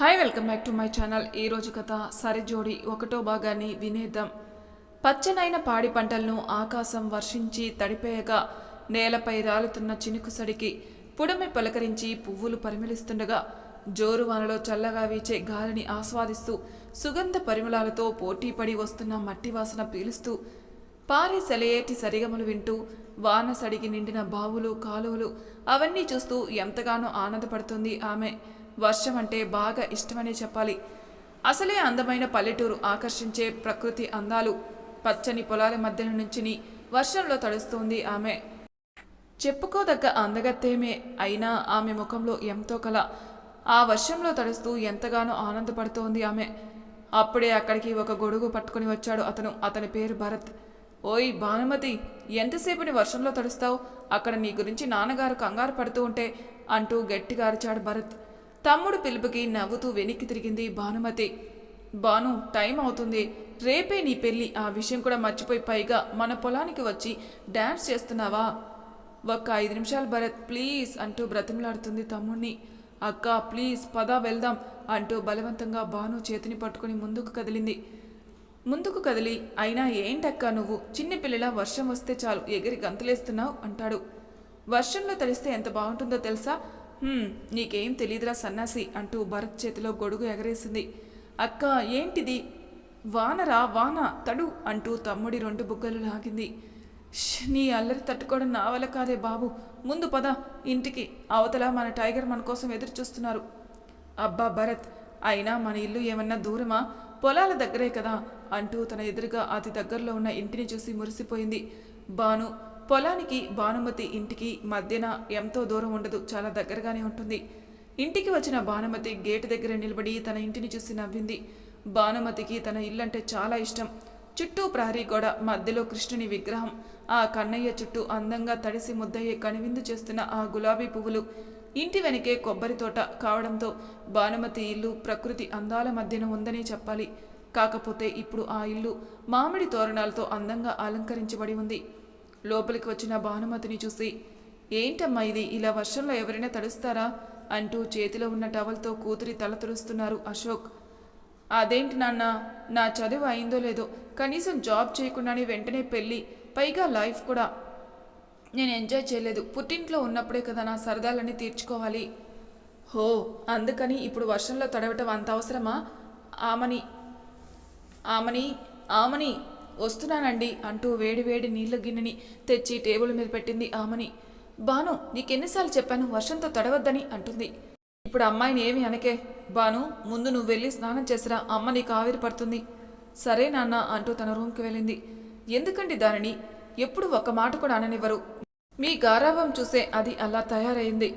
Hi welcome back to my channel ఈ రోజు కథ సరిజోడి ఒకటో భాగాన్ని వినేద్దాం. పచ్చనైన పాడి పంటలను ఆకాశం వర్షించి తడిపేయగా నేలపై రాలుతున్న చినుకు సడికి పుడమి పలకరించి పువ్వులు పరిమళిస్తుండగా జోరు వానలో చల్లగా వీచే గాలిని ఆస్వాదిస్తూ సుగంధ పరిమళాలతో పోటీపడి వస్తున్న మట్టి వాసన పీలుస్తూ పారి సెలయేటి సరిగమలు వింటూ వాన సడిగి నిండిన బావులు కాలువలు అవన్నీ చూస్తూ ఎంతగానో ఆనందపడుతుంది ఆమె. వర్షం అంటే బాగా ఇష్టమనే చెప్పాలి. అసలే అందమైన పల్లెటూరు ఆకర్షించే ప్రకృతి అందాలు. పచ్చని పొలాల మధ్య నుంచిని వర్షంలో తడుస్తుంది ఆమె. చెప్పుకోదగ్గ అందగత్తేమే అయినా ఆమె ముఖంలో ఎంతో కల. ఆ వర్షంలో తడుస్తూ ఎంతగానో ఆనందపడుతోంది ఆమె. అప్పుడే అక్కడికి ఒక గొడుగు పట్టుకుని వచ్చాడు అతను. అతని పేరు భరత్. ఓయ్ భానుమతి ఎంతసేపుని వర్షంలో తడుస్తావు? అక్కడ నీ గురించి నాన్నగారు కంగారు పడుతూ ఉంటే అంటూ గట్టిగా అరిచాడు భరత్. తమ్ముడు పిలుపుకి నవ్వుతూ వెనక్కి తిరిగింది భానుమతి. బాను టైం అవుతుంది. రేపే నీ పెళ్ళి. ఆ విషయం కూడా మర్చిపోయి పైగా మన పొలానికి వచ్చి డ్యాన్స్ చేస్తున్నావా? ఒక్క ఐదు నిమిషాలు భరత్ ప్లీజ్ అంటూ బ్రతిమలాడుతుంది తమ్ముణ్ణి. అక్క ప్లీజ్ పద వెళ్దాం అంటూ బలవంతంగా బాను చేతిని పట్టుకుని ముందుకు కదిలింది. ముందుకు కదిలి అయినా ఏంటక్క నువ్వు? చిన్నపిల్లల వర్షం వస్తే చాలు ఎగిరి గంతులేస్తున్నావు అంటాడు. వర్షంలో తడిస్తే ఎంత బాగుంటుందో తెలుసా? నీకేం తెలియదురా సన్నాసి అంటూ భరత్ చేతిలో గొడుగు ఎగరేసింది. అక్క ఏంటిది? వానరా వాన తడు అంటూ తమ్ముడి రెండు బుగ్గలు లాగింది. "ష్, నీ అల్లరి తట్టుకోవడం నా వల్ల కాదే బాబు. ముందు పద ఇంటికి. అవతల మన టైగర్ మన కోసం ఎదురు చూస్తున్నారు. అబ్బా భరత్ అయినా మన ఇల్లు ఏమన్నా దూరమా? పొలాల దగ్గరే కదా అంటూ తన ఎదురుగా అతి దగ్గరలో ఉన్న ఇంటిని చూసి మురిసిపోయింది. బాను పొలానికి భానుమతి ఇంటికి మధ్యన ఎంతో దూరం ఉండదు చాలా దగ్గరగానే ఉంటుంది. ఇంటికి వచ్చిన భానుమతి గేటు దగ్గర నిలబడి తన ఇంటిని చూసి నవ్వింది. భానుమతికి తన ఇల్లంటే చాలా ఇష్టం. చుట్టూ ప్రహరీ గోడ మధ్యలో కృష్ణుని విగ్రహం. ఆ కన్నయ్య చుట్టూ అందంగా తడిసి ముద్దయ్యే కనువిందు చేస్తున్న ఆ గులాబీ పువ్వులు. ఇంటి వెనకే కొబ్బరి తోట కావడంతో భానుమతి ఇల్లు ప్రకృతి అందాల మధ్యన ఉందనే చెప్పాలి. కాకపోతే ఇప్పుడు ఆ ఇల్లు మామిడి తోరణాలతో అందంగా అలంకరించబడి ఉంది. లోపలికి వచ్చిన భానుమతిని చూసి ఏంటమ్మా ఇది? ఇలా వర్షంలో ఎవరైనా తడుస్తారా? అంటూ చేతిలో ఉన్న టవల్తో కూతురి తల తుడుస్తున్నారు అశోక్. అదేంటి నాన్న? నా చదువు అయిందో లేదో? కనీసం జాబ్ చేయకుండానే వెంటనే పెళ్ళి పైగా లైఫ్ కూడా. నేను ఎంజాయ్ చేయలేదు. పుట్టింట్లో ఉన్నప్పుడే కదా నా సరదాలన్నీ తీర్చుకోవాలి. హో అందుకని ఇప్పుడు వర్షంలో తడవటం అంత అవసరమా? ఆమని ఆమని ఆమని వస్తున్నానండి అంటూ వేడి వేడి నీళ్ళ గిన్నెని తెచ్చి టేబుల్ మీద పెట్టింది ఆమెని. బాను నీకెన్నిసార్లు చెప్పాను వర్షంతో తడవద్దని అంటుంది. ఇప్పుడు అమ్మాయిని ఏమి అనకే? బాను ముందు నువ్వు వెళ్ళి స్నానం చేసిరా అమ్మ నీకు ఆవిరి పడుతుంది. సరే నాన్న అంటూ తన రూమ్కి వెళ్ళింది. ఎందుకండి దానిని? ఎప్పుడు ఒక మాట కూడా అననివ్వరు. మీ గారాభం చూసే అది అలా తయారైంది.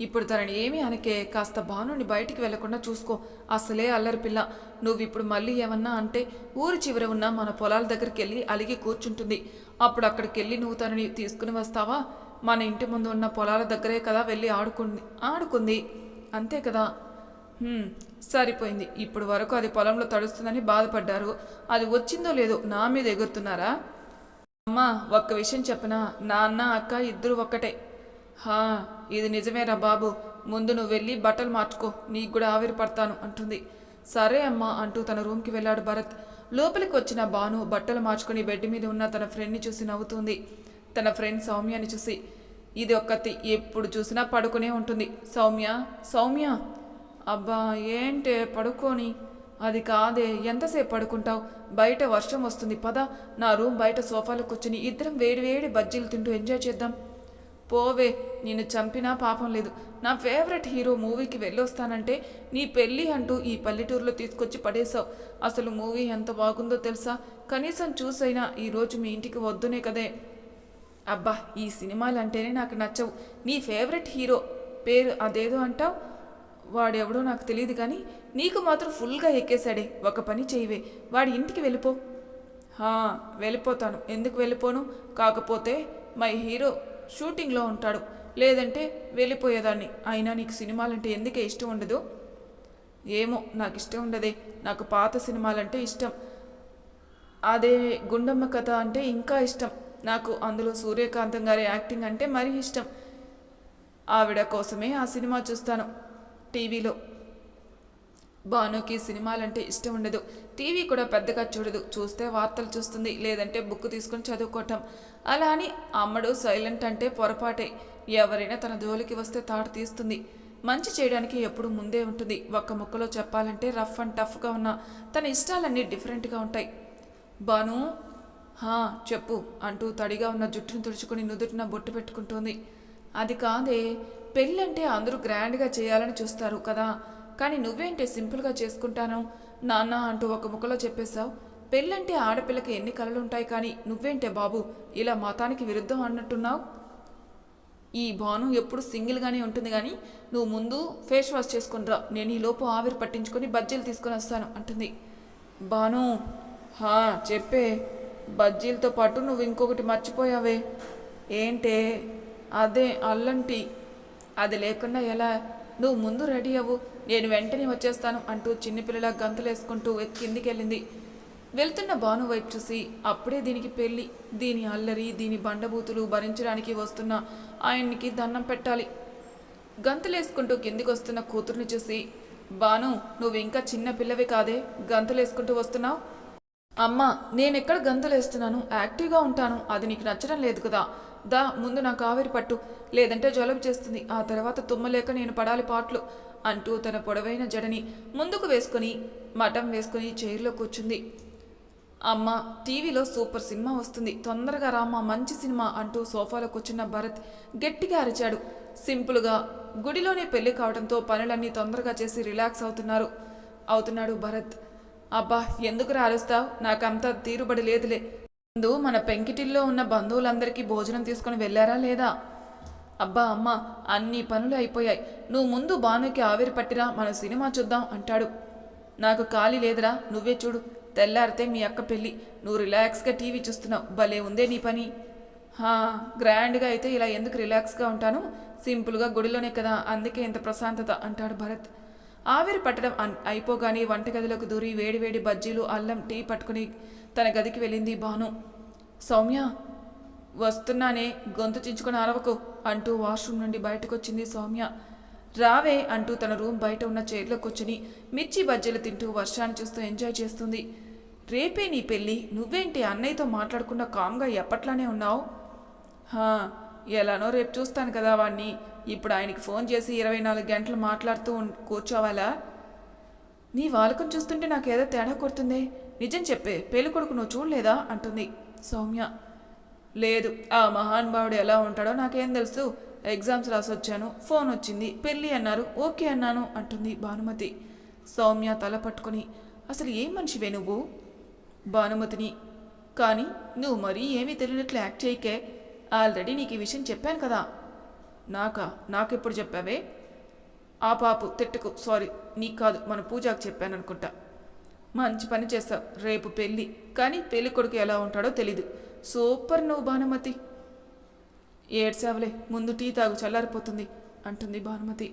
ఇప్పుడు తనని ఏమీ అనకే కాస్త భానుని బయటికి వెళ్ళకుండా చూసుకో. అసలే అల్లరి పిల్ల. నువ్వు ఇప్పుడు మళ్ళీ ఏమన్నా అంటే ఊరి చివర ఉన్న మన పొలాల దగ్గరికి వెళ్ళి అలిగి కూర్చుంటుంది. అప్పుడు అక్కడికి వెళ్ళి నువ్వు తనని తీసుకుని వస్తావా? మన ఇంటి ముందు ఉన్న పొలాల దగ్గరే కదా వెళ్ళి ఆడుకుంది ఆడుకుంది. అంతే కదా? సరిపోయింది. ఇప్పుడు వరకు అది పొలంలో తడుస్తుందని బాధపడ్డారు. అది వచ్చిందో లేదో నా మీద ఎగురుతున్నారా? అమ్మా ఒక్క విషయం చెప్పనా? నాన్న అక్క ఇద్దరు ఒక్కటే. హా ఇది నిజమేరా బాబు. ముందు నువ్వు వెళ్ళి బట్టలు మార్చుకో. నీకు కూడా ఆవిరి పడతాను అంటుంది. సరే అమ్మా అంటూ తన రూమ్కి వెళ్ళాడు భరత్. లోపలికి వచ్చిన బాను బట్టలు మార్చుకుని బెడ్ మీద ఉన్న తన ఫ్రెండ్ని చూసి నవ్వుతుంది. తన ఫ్రెండ్ సౌమ్యాని చూసి ఇది ఒక్కతి ఎప్పుడు చూసినా పడుకునే ఉంటుంది. సౌమ్య? సౌమ్య? అబ్బా ఏంటే పడుకోని? అది కాదే ఎంతసేపు పడుకుంటావు? బయట వర్షం వస్తుంది పద. నా రూమ్ బయట సోఫాలో కూర్చుని ఇద్దరం వేడి వేడి బజ్జీలు తింటూ ఎంజాయ్ చేద్దాం. పోవే నిన్ను చంపినా పాపం లేదు. నా ఫేవరెట్ హీరో మూవీకి వెళ్ళొస్తానంటే నీ పెళ్ళి అంటూ ఈ పల్లెటూరులో తీసుకొచ్చి పడేశావు. అసలు మూవీ ఎంత బాగుందో తెలుసా? కనీసం చూసైనా ఈరోజు మీ ఇంటికి వద్దునే కదే. అబ్బా ఈ సినిమాలు అంటేనే నాకు నచ్చవు. నీ ఫేవరెట్ హీరో పేరు అదేదో అంటావు? వాడెవడో నాకు తెలియదు కానీ నీకు మాత్రం ఫుల్గా ఎక్కేశాడే. ఒక పని చేయవే. వాడి ఇంటికి వెళ్ళిపో. వెళ్ళిపోతాను. ఎందుకు వెళ్ళిపోను? కాకపోతే మై హీరో షూటింగ్లో ఉంటాడు. లేదంటే వెళ్ళిపోయేదాన్ని. అయినా నీకు సినిమాలంటే ఎందుకే ఇష్టం ఉండదు? ఏమో నాకు ఇష్టం ఉండదే. నాకు పాత సినిమాలంటే ఇష్టం. అదే గుండమ్మ కథ అంటే ఇంకా ఇష్టం. నాకు అందులో సూర్యకాంతం గారి యాక్టింగ్ అంటే మరీ ఇష్టం. ఆవిడ కోసమే ఆ సినిమా చూస్తాను. టీవీలో. భానుకి సినిమాలంటే ఇష్టం ఉండదు. టీవీ కూడా పెద్దగా చూడదు. చూస్తే వార్తలు చూస్తుంది. లేదంటే బుక్ తీసుకొని చదువుకోవటం. అలా అని అమ్మడు సైలెంట్ అంటే పొరపాటే. ఎవరైనా తన జోలికి వస్తే తాడు తీస్తుంది. మంచి చేయడానికి ఎప్పుడు ముందే ఉంటుంది. ఒక్క ముక్కలో చెప్పాలంటే రఫ్ అండ్ టఫ్గా ఉన్న తన ఇష్టాలన్నీ డిఫరెంట్గా ఉంటాయి. బాను హా చెప్పు అంటూ తడిగా ఉన్న జుట్టును తుడుచుకుని నుదుటిన బొట్టు పెట్టుకుంటుంది. అది కాదే పెళ్ళంటే అందరూ గ్రాండ్గా చేయాలని చూస్తారు కదా. కానీ నువ్వేంటే సింపుల్గా చేసుకుంటాను? నాన్న అంటూ ఒక ముక్కలో చెప్పేశావు. పెళ్ళంటే ఆడపిల్లకి ఎన్ని కలలు ఉంటాయి కానీ నువ్వేంటే బాబు? ఇలా మతానికి విరుద్ధం అన్నట్టున్నావు? ఈ భాను ఎప్పుడు సింగిల్గానే ఉంటుంది కానీ నువ్వు ముందు ఫేస్ వాష్ చేసుకుని రా. నేను ఈ లోపు ఆవిరి పట్టించుకొని బజ్జీలు తీసుకొని వస్తాను అంటుంది. భాను హా చెప్పే. బజ్జీలతో పాటు నువ్వు ఇంకొకటి మర్చిపోయావే. ఏంటే? అదే అల్లం టీ. అది లేకుండా ఎలా? నువ్వు ముందు రెడీ అవ్వు. నేను వెంటనే వచ్చేస్తాను అంటూ చిన్నపిల్లల గంతులేసుకుంటూ కిందికి వెళ్ళింది వెళ్తున్న భాను వైపు చూసి అప్పుడే దీనికి పెళ్ళి దీని అల్లరి దీని బండబూతులు భరించడానికి వస్తున్న ఆయన్నికి దండం పెట్టాలి. గంతులేసుకుంటూ కిందికి వస్తున్న కూతుర్ని చూసి బాను నువ్వు ఇంకా చిన్న పిల్లవి కాదే? గంతులేసుకుంటూ వస్తున్నావు? అమ్మా నేనెక్కడ గంతులేస్తున్నాను? యాక్టివ్గా ఉంటాను. అది నీకు నచ్చడం లేదు కదా. దా ముందు నాకు ఆవిరి పట్టు. లేదంటే జలుబు చేస్తుంది. ఆ తర్వాత తుమ్మలేక నేను పడాలి పాట్లు అంటూ తన పొడవైన జడని ముందుకు వేసుకుని మఠం వేసుకుని చైర్లో కూర్చుంది. అమ్మ టీవీలో సూపర్ సినిమా వస్తుంది. తొందరగా రామ్మా మంచి సినిమా అంటూ సోఫాలో కూర్చున్న భరత్ గట్టిగా అరిచాడు. సింపుల్గా గుడిలోనే పెళ్ళి కావడంతో పనులన్నీ తొందరగా చేసి రిలాక్స్ అవుతున్నారు. అవుతున్నాడు భరత్. అబ్బా ఎందుకు రాలుస్తావు? నాకంతా తీరుబడి లేదులే. ముందు మన పెంకిటిల్లో ఉన్న బంధువులందరికీ భోజనం తీసుకుని వెళ్ళారా లేదా? అబ్బా అమ్మ అన్ని పనులు అయిపోయాయి. నువ్వు ముందు బానుకి ఆవిరి పట్టిరా మన సినిమా చూద్దాం అంటాడు. నాకు ఖాళీ లేదురా నువ్వే చూడు. తెల్లారితే మీ అక్క పెళ్ళి. నువ్వు రిలాక్స్గా టీవీ చూస్తున్నావు. భలే ఉందే నీ పని. హా గ్రాండ్గా అయితే ఇలా ఎందుకు రిలాక్స్గా ఉంటాను? సింపుల్గా గుడిలోనే కదా అందుకే ఇంత ప్రశాంతత అంటాడు భరత్. ఆవిరి పట్టడం అన్- అయిపోగానే వంటగదిలోకి దూరి వేడివేడి బజ్జీలు అల్లం టీ పట్టుకుని తన గదికి వెళ్ళింది భాను. సౌమ్య వస్తున్నానే గొంతు చించుకుని అరవకు అంటూ వాష్రూమ్ నుండి బయటకొచ్చింది సౌమ్య. రావే అంటూ తన రూమ్ బయట ఉన్న చైర్లో కూర్చుని మిర్చి బజ్జీలు తింటూ వర్షాన్ని చూస్తూ ఎంజాయ్ చేస్తుంది. రేపే నీ పెళ్ళి నువ్వేంటి అన్నయ్యతో మాట్లాడకుండా కామ్గా ఎప్పట్లానే ఉన్నావు? ఎలానో రేపు చూస్తాను కదా వాణ్ణి. ఇప్పుడు ఆయనకి ఫోన్ చేసి ఇరవై నాలుగు గంటలు మాట్లాడుతూ కూర్చోవాలా? నీ వాలకం చూస్తుంటే నాకేదో తేడా కొడుతుంది. నిజం చెప్పే పెళ్ళి కొడుకు నువ్వు చూడలేదా? అంటుంది సౌమ్య. లేదు ఆ మహానుభావుడు ఎలా ఉంటాడో నాకేం తెలుసు. ఎగ్జామ్స్ రాసి వచ్చాను ఫోన్ వచ్చింది. పెళ్ళి అన్నారు ఓకే అన్నాను అంటుంది భానుమతి. సౌమ్య తల పట్టుకొని అసలు ఏం మనిషివే నువ్వు? భానుమతిని. కానీ నువ్వు మరీ ఏమీ తెలియనట్లు యాక్ట్ చేయకే. ఆల్రెడీ నీకు ఈ విషయం చెప్పాను కదా. నాకా నాకెప్పుడు చెప్పావే? ఆ పాపు తిట్టుకు సారీ నీకు కాదు మన పూజాకు చెప్పాను అనుకుంటా మంచి పని చేస్తావు రేపు పెళ్ళి. కానీ పెళ్ళి కొడుకు ఎలా ఉంటాడో తెలీదు. సూపర్ నువ్వు భానుమతి. ఏడ్సావులే ముందు టీ తాగు చల్లారిపోతుంది అంటుంది భానుమతి.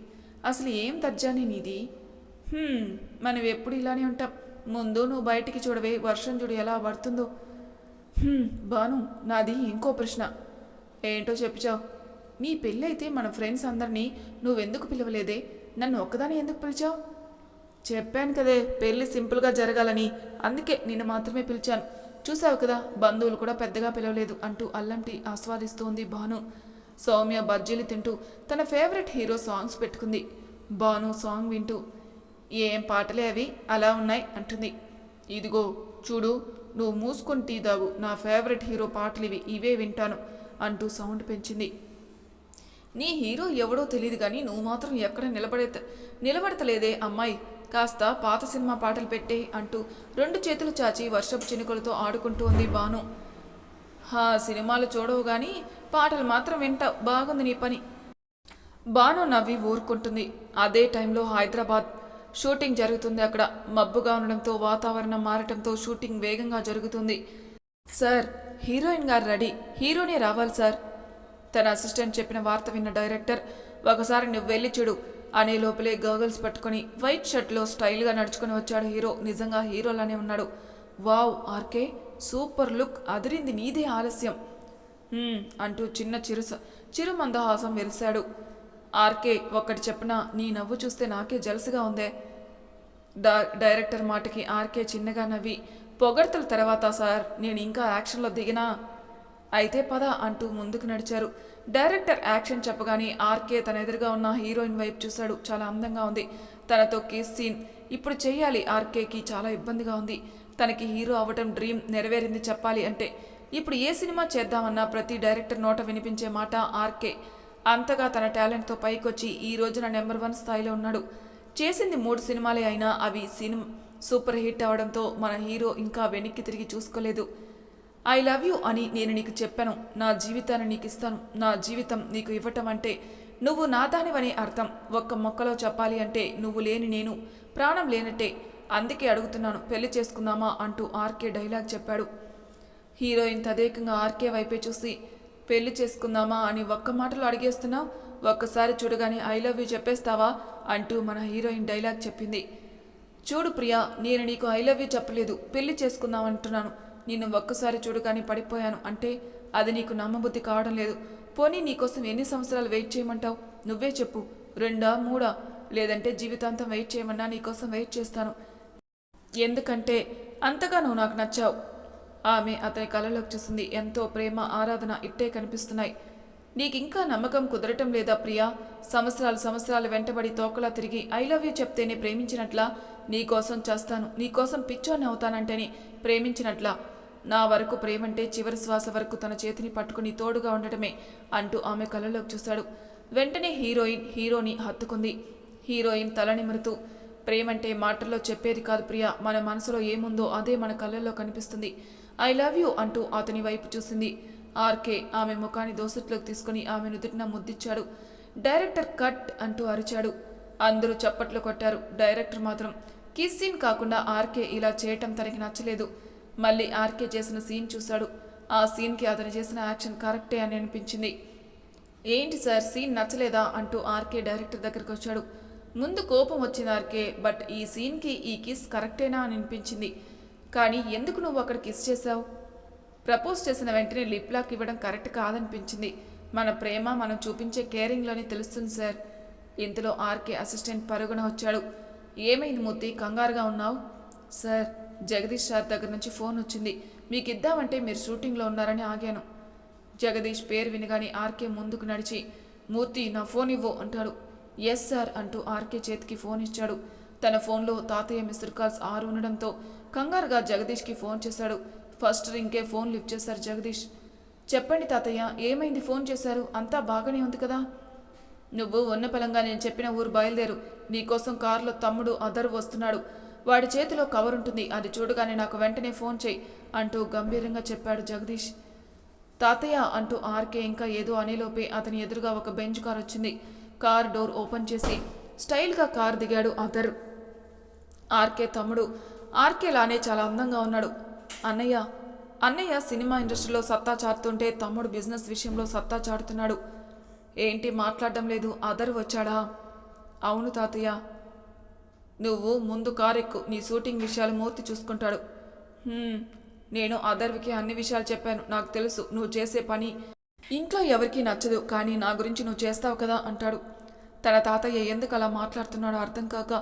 అసలు ఏం తర్జాని నీది మనం ఎప్పుడు ఇలానే ఉంటాం. ముందు నువ్వు బయటికి చూడవే వర్షం చూడు ఎలా పడుతుందో. భాను నాది ఇంకో ప్రశ్న. ఏంటో చెప్పిచావు నీ పెళ్ళైతే మన ఫ్రెండ్స్ అందరినీ నువ్వెందుకు పిలవలేదే? నన్ను ఒక్కదాని ఎందుకు పిలిచావు? చెప్పాను కదే పెళ్ళి సింపుల్గా జరగాలని. అందుకే నిన్ను మాత్రమే పిలిచాను. చూసావు కదా బంధువులు కూడా పెద్దగా పిలవలేదు అంటూ అల్లంటి ఆస్వాదిస్తోంది భాను. సౌమ్య బజ్జీలు తింటూ తన ఫేవరెట్ హీరో సాంగ్స్ పెట్టుకుంది. భాను సాంగ్ వింటూ ఏం పాటలే అవి? అలా ఉన్నాయి? అంటుంది. ఇదిగో చూడు నువ్వు మూసుకొని టీ నా ఫేవరెట్ హీరో పాటలు ఇవి ఇవే వింటాను అంటూ సౌండ్ పెంచింది. నీ హీరో ఎవడో తెలియదు కానీ నువ్వు మాత్రం ఎక్కడ నిలబడే నిలబడతలేదే అమ్మాయి. కాస్త పాత సినిమా పాటలు పెట్టే అంటూ రెండు చేతులు చాచి వర్షపు చినుకలతో ఆడుకుంటూ ఉంది బాను హా సినిమాలు చూడవు కానీ పాటలు మాత్రం వింటావు బాగుంది నీ పని. బాను నవ్వి ఊరుకుంటుంది. అదే టైంలో హైదరాబాద్ షూటింగ్ జరుగుతుంది అక్కడ. మబ్బుగా ఉండడంతో వాతావరణం మారటంతో షూటింగ్ వేగంగా జరుగుతుంది. సార్ హీరోయిన్ గారు రెడీ. హీరోనే రావాలి సార్. తన అసిస్టెంట్ చెప్పిన వార్త విన్న డైరెక్టర్ ఒకసారి నువ్వు వెళ్ళి చూడు అనే లోపలే గర్గల్స్ పట్టుకొని వైట్ షర్ట్లో స్టైల్గా నడుచుకొని వచ్చాడు హీరో. నిజంగా హీరోలానే ఉన్నాడు. వావ్ ఆర్కే సూపర్ లుక్ అదిరింది నీదే ఆలస్యం. అంటూ చిన్న చిరు చిరు మందహాసం వెలిశాడు ఆర్కే ఒక్కటి చెప్పినా నీ నవ్వు చూస్తే నాకే జలసిగా ఉందే. డైరెక్టర్ మాటకి ఆర్కే చిన్నగా నవ్వి పొగడ్తల తర్వాత సార్ నేను ఇంకా యాక్షన్లో దిగినా అయితే పద అంటూ ముందుకు నడిచారు. డైరెక్టర్ యాక్షన్ చెప్పగానే ఆర్కే తన ఎదురుగా ఉన్న హీరోయిన్ వైపు చూశాడు. చాలా అందంగా ఉంది. తనతో కిస్ సీన్ ఇప్పుడు చేయాలి ఆర్కేకి చాలా ఇబ్బందిగా ఉంది. తనకి హీరో అవ్వటం డ్రీమ్ నెరవేరింది చెప్పాలి అంటే ఇప్పుడు ఏ సినిమా చేద్దామన్నా ప్రతి డైరెక్టర్ నోట వినిపించే మాట ఆర్కే. అంతగా తన టాలెంట్తో పైకొచ్చి ఈ రోజున నెంబర్ వన్ స్థాయిలో ఉన్నాడు. చేసింది మూడు సినిమాలే అయినా అవి సినిమా సూపర్ హిట్ అవడంతో మన హీరో ఇంకా వెనక్కి తిరిగి చూసుకోలేదు. ఐ లవ్ యూ అని నేను నీకు చెప్పాను. నా జీవితాన్ని నీకు ఇస్తాను నా జీవితం నీకు ఇవ్వటం అంటే నువ్వు నాదానివనే అర్థం. ఒక్క మొక్కలో చెప్పాలి అంటే నువ్వు లేని నేను ప్రాణం లేనట్టే. అందుకే అడుగుతున్నాను పెళ్ళి చేసుకుందామా అంటూ ఆర్కే డైలాగ్ చెప్పాడు. హీరోయిన్ తదేకంగా ఆర్కే వైపే చూసి పెళ్ళి చేసుకుందామా? అని ఒక్క మాటలో అడిగేస్తున్నావు ఒక్కసారి చూడగానే ఐ లవ్ యూ చెప్పేస్తావా? అంటూ మన హీరోయిన్ డైలాగ్ చెప్పింది. చూడు ప్రియా నేను నీకు ఐ లవ్ యూ చెప్పలేదు. పెళ్ళి చేసుకుందాం అంటున్నాను. నిన్ను ఒక్కసారి చూడగానే పడిపోయాను. అంటే అది నీకు నమ్మబుద్ధి కావడం లేదు. పోనీ నీకోసం ఎన్ని సంవత్సరాలు వెయిట్ చేయమంటావు? నువ్వే చెప్పు. రెండా మూడా? లేదంటే జీవితాంతం వెయిట్ చేయమన్నా నీకోసం వెయిట్ చేస్తాను. ఎందుకంటే అంతగా నువ్వు నాకు నచ్చావు. ఆమె అతని కళ్ళలోకి చూసింది. ఎంతో ప్రేమ ఆరాధన ఇట్టే కనిపిస్తున్నాయి. నీకింకా నమ్మకం కుదరటం లేదా ప్రియా? సంవత్సరాలు సంవత్సరాలు వెంటబడి తోకలా తిరిగి ఐ లవ్ యూ చెప్తేనే ప్రేమించినట్లా? నీకోసం చేస్తాను. నీకోసం పిచ్చోని అవుతానంటేనే ప్రేమించినట్లా? నా వరకు ప్రేమంటే చివరి శ్వాస వరకు తన చేతిని పట్టుకుని తోడుగా ఉండటమే అంటూ ఆమె కళ్ళలోకి చూశాడు వెంటనే హీరోయిన్ హీరోని హత్తుకుంది. హీరోయిన్ తల నిమురుతూ ప్రేమంటే మాటల్లో చెప్పేది కాదు ప్రియా మన మనసులో ఏముందో అదే మన కళ్ళల్లో కనిపిస్తుంది. ఐ లవ్ యూ అంటూ అతని వైపు చూసింది. ఆర్కే ఆమె ముఖాన్ని దోసట్లోకి తీసుకుని ఆమె నుదుటిన ముద్దిచ్చాడు. డైరెక్టర్ కట్ అంటూ అరిచాడు. అందరూ చప్పట్లు కొట్టారు. డైరెక్టర్ మాత్రం కిస్ సీన్ కాకుండా ఆర్కే ఇలా చేయటం తనకి నచ్చలేదు. మళ్ళీ ఆర్కే చేసిన సీన్ చూశాడు. ఆ సీన్కి అతను చేసిన యాక్షన్ కరెక్టే అని అనిపించింది. ఏంటి సార్ సీన్ నచ్చలేదా అంటూ ఆర్కే డైరెక్టర్ దగ్గరికి వచ్చాడు. ముందు కోపం వచ్చింది ఆర్కే బట్ ఈ సీన్కి ఈ కిస్ కరెక్టేనా అని అనిపించింది. కానీ ఎందుకు నువ్వు అక్కడ కిస్ చేశావు? ప్రపోజ్ చేసిన వెంటనే లిప్ లాక్ ఇవ్వడం కరెక్ట్ కాదనిపించింది. మన ప్రేమ మనం చూపించే కేరింగ్లోనే తెలుస్తుంది సార్. ఇంతలో ఆర్కే అసిస్టెంట్ పరుగున వచ్చాడు. ఏమైంది మూర్తి కంగారుగా ఉన్నావు? సార్ జగదీష్ సార్ దగ్గర నుంచి ఫోన్ వచ్చింది. మీకు ఇద్దామంటే మీరు షూటింగ్లో ఉన్నారని ఆగాను. జగదీష్ పేరు వినగానే ఆర్కే ముందుకు నడిచి మూర్తి నా ఫోన్ ఇవ్వు అంటాడు. ఎస్ సార్ అంటూ ఆర్కే చేతికి ఫోన్ ఇచ్చాడు. తన ఫోన్లో తాతయ్య మిస్డ్ కాల్స్ ఆరు ఉండడంతో కంగారుగా జగదీష్కి ఫోన్ చేశాడు. ఫస్ట్ రింగ్కే ఫోన్ లిఫ్ట్ చేశారు జగదీష్. చెప్పండి తాతయ్య ఏమైంది ఫోన్ చేశారు? అంతా బాగానే ఉంది కదా? నువ్వు ఉన్న పలంగా నేను చెప్పిన ఊరు బయలుదేరు. నీకోసం కారులో తమ్ముడు అదరు వస్తున్నాడు. వాడి చేతిలో కవర్ ఉంటుంది. అది చూడగానే నాకు వెంటనే ఫోన్ చేయి అంటూ గంభీరంగా చెప్పాడు జగదీష్. తాతయ్య అంటూ ఆర్కే ఇంకా ఏదో అనేలోపే అతని ఎదురుగా ఒక బెంచ్ కార్ వచ్చింది. కార్ డోర్ ఓపెన్ చేసి స్టైల్గా కార్ దిగాడు అదర్. ఆర్కే తమ్ముడు ఆర్కే లానే చాలా అందంగా ఉన్నాడు. అన్నయ్య అన్నయ్య సినిమా ఇండస్ట్రీలో సత్తా చాటుతుంటే తమ్ముడు బిజినెస్ విషయంలో సత్తా చాటుతున్నాడు. ఏంటి మాట్లాడడం లేదు అదర్ వచ్చాడా? అవును తాతయ్య. నువ్వు ముందు కారెక్కు నీ షూటింగ్ విషయాలు మూర్తి చూసుకుంటాడు. నేను అదర్వికి అన్ని విషయాలు చెప్పాను నాకు తెలుసు నువ్వు చేసే పని ఇంట్లో ఎవరికీ నచ్చదు కానీ నా గురించి నువ్వు చేస్తావు కదా అంటాడు. తన తాతయ్య ఎందుకు అలా మాట్లాడుతున్నాడో అర్థం కాక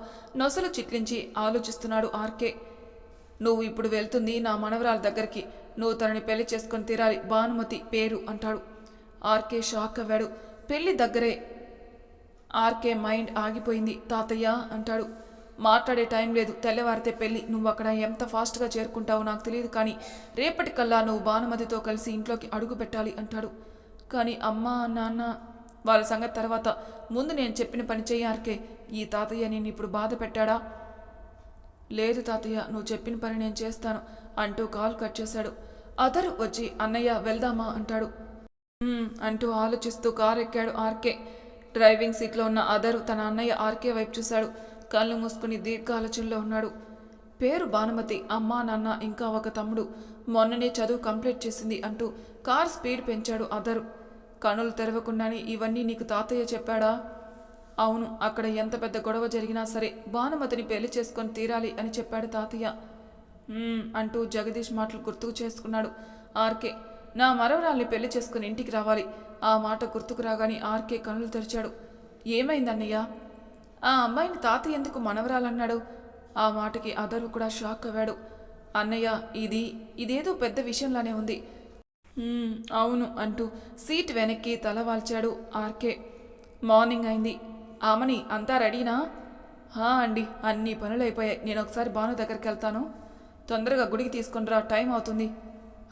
నొసలు చిట్లించి ఆలోచిస్తున్నాడు ఆర్కే. నువ్వు ఇప్పుడు వెళ్తుంది నా మనవరాల దగ్గరికి నువ్వు తనని పెళ్ళి చేసుకొని తీరాలి భానుమతి పేరు అంటాడు. ఆర్కే షాక్ అవ్వాడు. పెళ్ళి దగ్గరే ఆర్కే మైండ్ ఆగిపోయింది తాతయ్య అంటాడు. మాట్లాడే టైం లేదు. తెల్లవారితే పెళ్ళి. నువ్వు అక్కడ ఎంత ఫాస్ట్గా చేరుకుంటావో నాకు తెలియదు కానీ రేపటికల్లా నువ్వు భానుమతితో కలిసి ఇంట్లోకి అడుగు పెట్టాలి అంటాడు. కానీ అమ్మ నాన్న వాళ్ళ సంగతి తర్వాత ముందు నేను చెప్పిన పని చెయ్యి ఆర్కే. ఈ తాతయ్య నేను ఇప్పుడు బాధ పెట్టాడా? లేదు తాతయ్య నువ్వు చెప్పిన పని నేను చేస్తాను అంటూ కాల్ కట్ చేశాడు. అతరు వచ్చి అన్నయ్య వెళ్దామా? అంటాడు. అంటూ ఆలోచిస్తూ కారు ఎక్కాడు ఆర్కే. డ్రైవింగ్ సీట్లో ఉన్న అదరు తన అన్నయ్య ఆర్కే వైపు చూశాడు. కళ్ళు మూసుకుని దీర్ఘాలోచనలో ఉన్నాడు. పేరు భానుమతి అమ్మా నాన్న ఇంకా ఒక తమ్ముడు. మొన్ననే చదువు కంప్లీట్ చేసింది అంటూ కార్ స్పీడ్ పెంచాడు అదరు. కనులు తెరవకుండానే ఇవన్నీ నీకు తాతయ్య చెప్పాడా? అవును అక్కడ ఎంత పెద్ద గొడవ జరిగినా సరే భానుమతిని పెళ్ళి చేసుకొని తీరాలి అని చెప్పాడు తాతయ్య. అంటూ జగదీష్ మాటలు గుర్తుకు చేసుకున్నాడు. ఆర్కే నా మరవరాల్ని పెళ్ళి చేసుకుని ఇంటికి రావాలి. ఆ మాట గుర్తుకు రాగానే ఆర్కే కనులు తెరిచాడు. ఏమైందన్నయ్యా? ఆ అమ్మాయిని తాతయ్య ఎందుకు మనవరాలన్నాడు? ఆ మాటకి అదరు కూడా షాక్ అవ్వాడు. అన్నయ్య ఇది ఇదేదో పెద్ద విషయంలానే ఉంది. అవును అంటూ సీట్ వెనక్కి తల వాల్చాడు ఆర్కే. మార్నింగ్ అయింది. ఆమని అంతా రెడీనా? హా అండి అన్ని పనులు అయిపోయాయి. నేను ఒకసారి భాను దగ్గరికి వెళ్తాను. తొందరగా గుడికి తీసుకునిరా టైం అవుతుంది.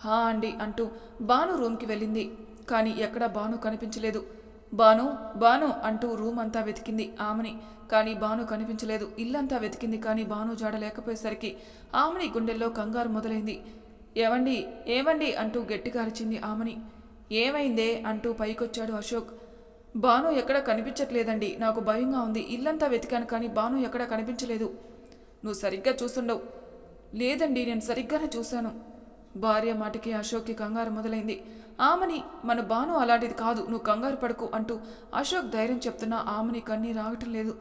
హా అండి అంటూ భాను రూమ్కి వెళ్ళింది. కానీ ఎక్కడా భాను కనిపించలేదు. బాను బాను అంటూ రూమ్ అంతా వెతికింది ఆమెని. కానీ బాను కనిపించలేదు. ఇల్లంతా వెతికింది కానీ బాను జాడ లేకపోయేసరికి ఆమెని గుండెల్లో కంగారు మొదలైంది. ఏవండి ఏవండి అంటూ గట్టిగా అరిచింది ఆమెని. ఏమైందే అంటూ పైకొచ్చాడు అశోక్. బాను ఎక్కడ కనిపించట్లేదండి. నాకు భయంగా ఉంది. ఇల్లంతా వెతికాను కానీ బాను ఎక్కడ కనిపించలేదు. నువ్వు సరిగ్గా చూస్తుండవు. లేదండి నేను సరిగ్గానే చూశాను. భార్య మాటకి అశోక్కి కంగారు మొదలైంది. ఆమెని మన బాను అలాంటిది కాదు నువ్వు కంగారు పడుకు అంటూ అశోక్ ధైర్యం చెప్తున్నా ఆమెని కన్నీ రావటం లేదు.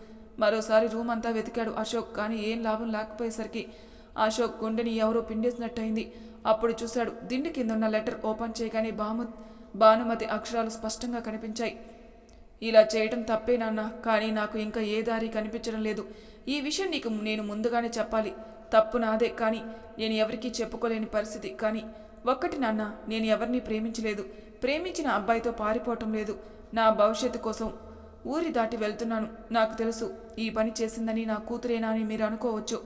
మరోసారి రూమ్ అంతా వెతికాడు అశోక్ కానీ ఏం లాభం లేకపోయేసరికి అశోక్ గుండెని ఎవరో పిండేసినట్టయింది. అప్పుడు చూశాడు దిండి కింద ఉన్న లెటర్ ఓపెన్ చేయగానే బాము భానుమతి అక్షరాలు స్పష్టంగా కనిపించాయి. ఇలా చేయటం తప్పే నాన్న కానీ నాకు ఇంకా ఏ దారి కనిపించడం లేదు. ఈ విషయం నీకు నేను ముందుగానే చెప్పాలి. తప్పు నాదే కానీ నేను ఎవరికీ చెప్పుకోలేని పరిస్థితి కానీ ఒక్కటి నాన్న నేను ఎవరిని ప్రేమించలేదు. ప్రేమించిన అబ్బాయితో పారిపోవటం లేదు. నా భవిష్యత్తు కోసం ఊరి దాటి వెళ్తున్నాను. నాకు తెలుసు ఈ పని చేసిందని నా కూతురేనా అని మీరు అనుకోవచ్చు.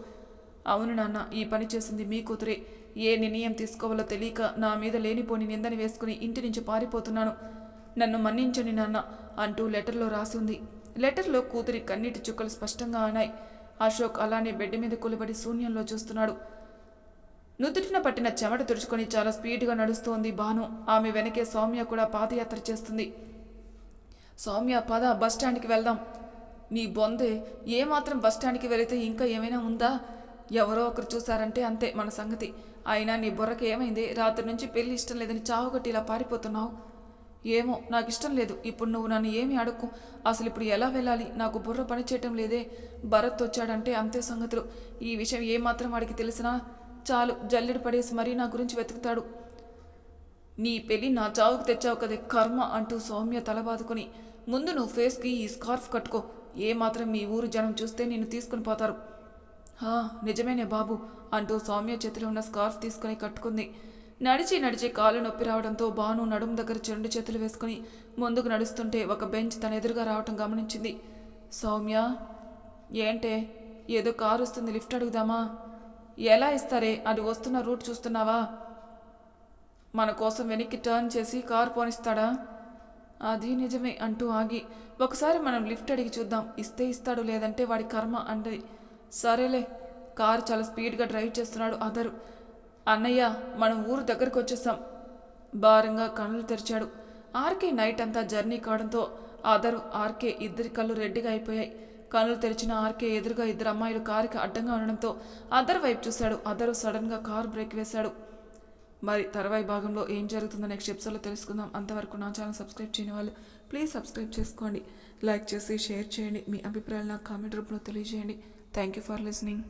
అవును నాన్న ఈ పని చేసింది మీ కూతురే. ఏ నిర్ణయం తీసుకోవాలో తెలియక నా మీద లేనిపోని నిందని వేసుకుని ఇంటి నుంచి పారిపోతున్నాను. నన్ను మన్నించండి నాన్న అంటూ లెటర్లో రాసి ఉంది. లెటర్లో కూతురి కన్నీటి చుక్కలు స్పష్టంగా ఆనాయి. అశోక్ అలానే బెడ్ మీద కూలబడి శూన్యంలో చూస్తున్నాడు. నుదుటిన పట్టిన చెమట తుడుచుకొని చాలా స్పీడ్గా నడుస్తోంది భాను. ఆమె వెనకే సౌమ్య కూడా పాదయాత్ర చేస్తుంది. సౌమ్య పద బస్ స్టాండ్కి వెళ్దాం. నీ బొందే ఏమాత్రం బస్ వెళితే ఇంకా ఏమైనా ఉందా? ఎవరో ఒకరు చూసారంటే అంతే మన సంగతి. అయినా నీ బుర్రకి ఏమైంది? రాత్రి నుంచి పెళ్ళి ఇష్టం లేదని చావుగట్టి ఇలా పారిపోతున్నావు. ఏమో నాకు ఇష్టం లేదు. ఇప్పుడు నువ్వు నన్ను ఏమి అడుక్కు. అసలు ఇప్పుడు ఎలా వెళ్ళాలి? నాకు బుర్ర పని చేయటం లేదే. భరత్ వచ్చాడంటే అంతే సంగతులు. ఈ విషయం ఏమాత్రం వాడికి తెలిసినా చాలు జల్లెడు పడేసి మరీ నా గురించి వెతుకుతాడు. నీ పెళ్ళి నా చావుకు తెచ్చావు కదే కర్మ అంటూ సౌమ్య తల బాదుకొని ముందు నువ్వు ఫేస్కి ఈ స్కార్ఫ్ కట్టుకో. ఏ మాత్రం మీ ఊరు జనం చూస్తే నిన్ను తీసుకుని పోతారు. హా నిజమేనే బాబు అంటూ సౌమ్య చేతిలో ఉన్న స్కార్ఫ్ తీసుకుని కట్టుకుంది. నడిచి నడిచి కాలు నొప్పి రావడంతో బాను నడుము దగ్గర చెండు చేతులు వేసుకుని ముందుకు నడుస్తుంటే ఒక బెంచ్ తన ఎదురుగా రావటం గమనించింది. సౌమ్య ఏంటే ఏదో కారు వస్తుంది లిఫ్ట్ అడుగుదామా? ఎలా ఇస్తారే? అది వస్తున్న రూట్ చూస్తున్నావా? మన కోసం వెనక్కి టర్న్ చేసి కారు పోనిస్తాడా? అది నిజమే అంటూ ఆగి ఒకసారి మనం లిఫ్ట్ అడిగి చూద్దాం ఇస్తే ఇస్తాడు లేదంటే వాడి కర్మ అంది. సరేలే కారు చాలా స్పీడ్గా డ్రైవ్ చేస్తున్నాడు అదరు. అన్నయ్య మనం ఊరు దగ్గరకు వచ్చేసాం. భారంగా కళ్ళు తెరిచాడు. ఆర్కే నైట్ అంతా జర్నీ కావడంతో అదరు ఆర్కే ఇద్దరి కళ్ళు రెడ్డిగా అయిపోయాయి. కళ్ళు తెరిచిన ఆర్కే ఎదురుగా ఇద్దరు అమ్మాయిలు కారుకి అడ్డంగా ఉండడంతో అదర్ వైపు చూశాడు. అదర్ సడన్గా కారు బ్రేక్ వేశాడు. మరి తర్వాయి భాగంలో ఏం జరుగుతుందో నెక్స్ట్ ఎపిసోడ్లో తెలుసుకుందాం. అంతవరకు నా ఛానల్ సబ్స్క్రైబ్ చేయని వాళ్ళు ప్లీజ్ సబ్స్క్రైబ్ చేసుకోండి. లైక్ చేసి షేర్ చేయండి. మీ అభిప్రాయాలు నాకు కామెంట్ రూపంలో తెలియజేయండి. Thank you for listening